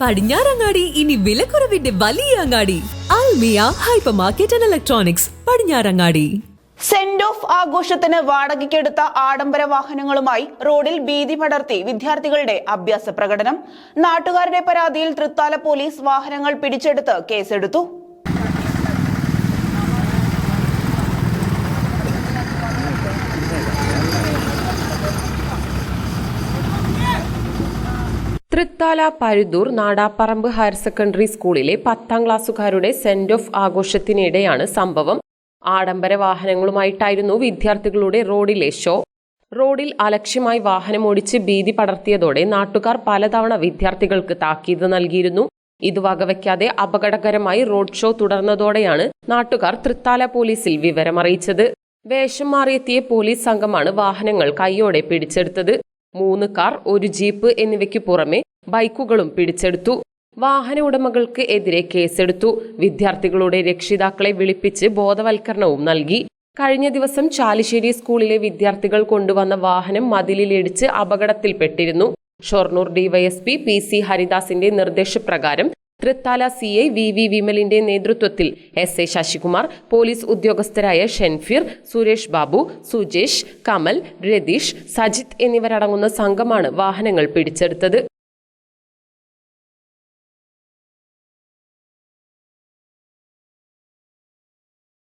പടിഞ്ഞാറങ്ങാടി ഇനി വിലക്കുറവിന്റെ വലിയ അങ്ങാടി. Almiya hyper market and electronics Padinjarangadi. Send off ആഘോഷത്തിന് വാടകയ്ക്കെടുത്ത ആഡംബര വാഹനങ്ങളുമായി റോഡിൽ ഭീതി പടർത്തി വിദ്യാർത്ഥികളുടെ അഭ്യാസ പ്രകടനം. നാട്ടുകാരുടെ പരാതിയിൽ തൃത്താല പോലീസ് വാഹനങ്ങൾ പിടിച്ചെടുത്ത് കേസെടുത്തു. തൃത്താല പരുതൂർ നാടാപ്പറമ്പ് ഹയർ സെക്കൻഡറി സ്കൂളിലെ പത്താം ക്ലാസ്സുകാരുടെ സെന്റ് ഓഫ് ആഘോഷത്തിനിടെയാണ് സംഭവം. ആഡംബര വാഹനങ്ങളുമായിട്ടായിരുന്നു വിദ്യാർത്ഥികളുടെ റോഡിലെ ഷോ. റോഡിൽ അലക്ഷ്യമായി വാഹനമോടിച്ച് ഭീതി പടർത്തിയതോടെ നാട്ടുകാർ പലതവണ വിദ്യാർത്ഥികൾക്ക് താക്കീത് നൽകിയിരുന്നു. ഇത് വകവയ്ക്കാതെ അപകടകരമായി റോഡ് ഷോ തുടർന്നതോടെയാണ് നാട്ടുകാർ തൃത്താല പോലീസിൽ വിവരമറിയിച്ചത്. വേഷം മാറിയെത്തിയ പോലീസ് സംഘമാണ് വാഹനങ്ങൾ കൈയോടെ പിടിച്ചെടുത്തത്. മൂന്ന് കാർ ഒരു ജീപ്പ് എന്നിവയ്ക്ക് പുറമെ ബൈക്കുകളും പിടിച്ചെടുത്തു. വാഹന ഉടമകൾക്ക് എതിരെ കേസെടുത്തു. വിദ്യാർത്ഥികളുടെ രക്ഷിതാക്കളെ വിളിപ്പിച്ച് ബോധവൽക്കരണവും നൽകി. കഴിഞ്ഞ ദിവസം ചാലിശ്ശേരി സ്കൂളിലെ വിദ്യാർത്ഥികൾ കൊണ്ടുവന്ന വാഹനം മതിലിലിടിച്ച് അപകടത്തിൽപ്പെട്ടിരുന്നു. ഷൊർണൂർ ഡിവൈഎസ്പി പി സി ഹരിദാസിന്റെ നിർദ്ദേശപ്രകാരം Thrithala C I V V വിമലിന്റെ നേതൃത്വത്തിൽ എസ് എ ശശികുമാർ പോലീസ് ഉദ്യോഗസ്ഥരായ ഷെൻഫിർ സുരേഷ് ബാബു സുജേഷ് കമൽ രതീഷ് സജിത് എന്നിവരടങ്ങുന്ന സംഘമാണ് വാഹനങ്ങൾ പിടിച്ചെടുത്തത്.